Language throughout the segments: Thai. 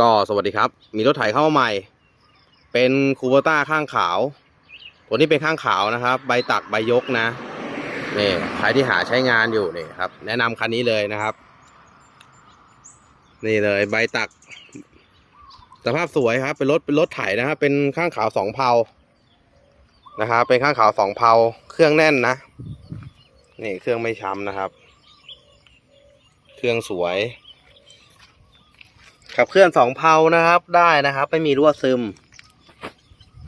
ก็สวัสดีครับ มีรถไถเข้ามาใหม่ เป็นคูเบต้าข้างขาว ตัวนี้เป็นข้างขาวนะครับ ใบตักใบยกนะนี่ใครที่หาใช้งานอยู่นี่ครับ แนะนำคันนี้เลยนะครับ นี่เลยใบตัก สภาพสวยครับ เป็นรถเป็นรถไถนะครับ เป็นข้างขาวสองเพานะครับเป็นข้างขาวสองเพาเครื่องแน่นนะ นี่เครื่องไม่ช้ำนะครับ เครื่องสวย ขับเคลื่อนสองเพานะครับได้นะครับ ไม่มีรั่วซึม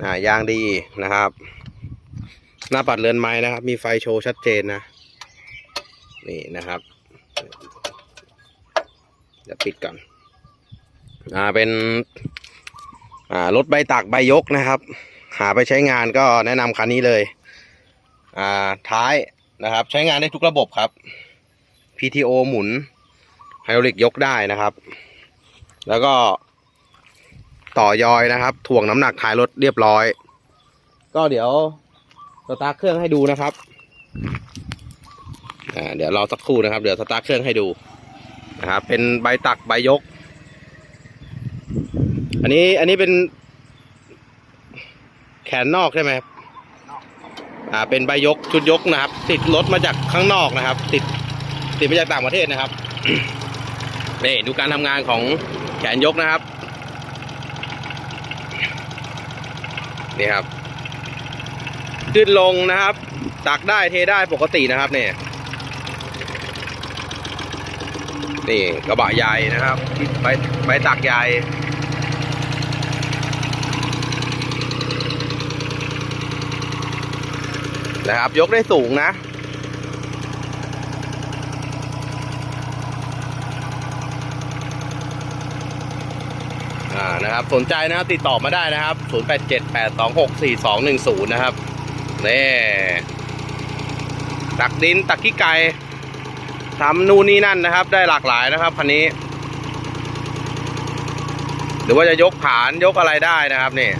อ่ายางดีนะครับ หน้าปัดเรือนไม้นะครับ มีไฟโชว์ชัดเจนนะ นี่นะครับเดี๋ยวปิดก่อนอ่าเป็นอ่ารถใบตักใบยกนะครับ หาไปใช้งานก็แนะนำคันนี้เลยอ่าท้ายนะครับ ใช้งานได้ทุกระบบครับ PTO หมุนไฮดรอลิกยกได้นะครับ แล้วก็ต่อยอยนะครับถ่วงน้ำหนักท้ายรถเรียบร้อย ก็เดี๋ยวสตาร์ทเครื่องให้ดูนะครับอ่าเดี๋ยวรอสักครู่นะครับ เดี๋ยวสตาร์ทเครื่องให้ดูนะครับเป็นใบตักใบยก อันนี้อันนี้เป็นแขนนอกใช่ไหมครับอ่าเป็นใบยกชุดยกนะครับ ติดรถมาจากข้างนอกนะครับ ติดติดมาจากต่างประเทศนะครับนี่ดูการทำงานของ แขนยกนะครับ นี่ครับขึ้นลงนะครับ ตักได้เทได้ปกตินะครับเนี่ยนี่กระบะใหญ่นะครับที่ใบใบตักใหญ่นะครับ ยกได้สูงนะ นะครับ สนใจนะครับติดต่อมาได้นะครับ 0878264210 นะครับนี่ตักดินตักขี้ไก่ทำนู่นนี่นั่นนะครับ ได้หลากหลายนะครับคันนี้ หรือว่าจะยกผานยกอะไรได้นะครับนี่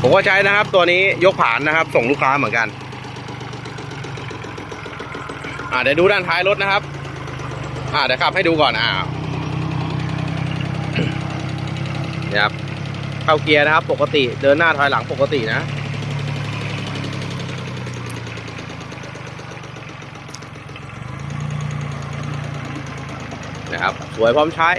ผมก็ใช้นะครับ ตัวนี้ยกผานนะครับ ส่งลูกค้าเหมือนกันอ่าเดี๋ยวดูด้านท้ายรถนะครับ อ่าเดี๋ยวขับให้ดูก่อนอ่า ครับ เข้าเกียร์นะครับ ปกติเดินหน้าถอยหลังปกตินะนะครับ สวยพร้อมใช้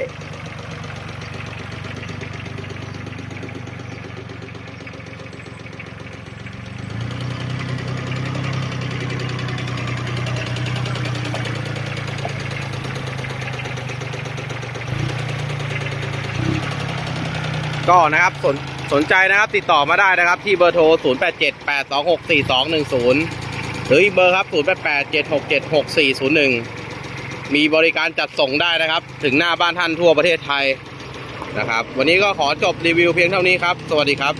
ก็นะครับสนสนใจนะครับติดต่อมาได้นะครับ ที่เบอร์โทร 0 8 7 8 2 6 4 2 1 0 หรืออีกเบอร์ครับ 0 8 8 7 6 7 6 4 0 1 มีบริการจัดส่งได้นะครับ ถึงหน้าบ้านท่านทั่วประเทศไทยนะครับ วันนี้ก็ขอจบรีวิวเพียงเท่านี้ครับ สวัสดีครับ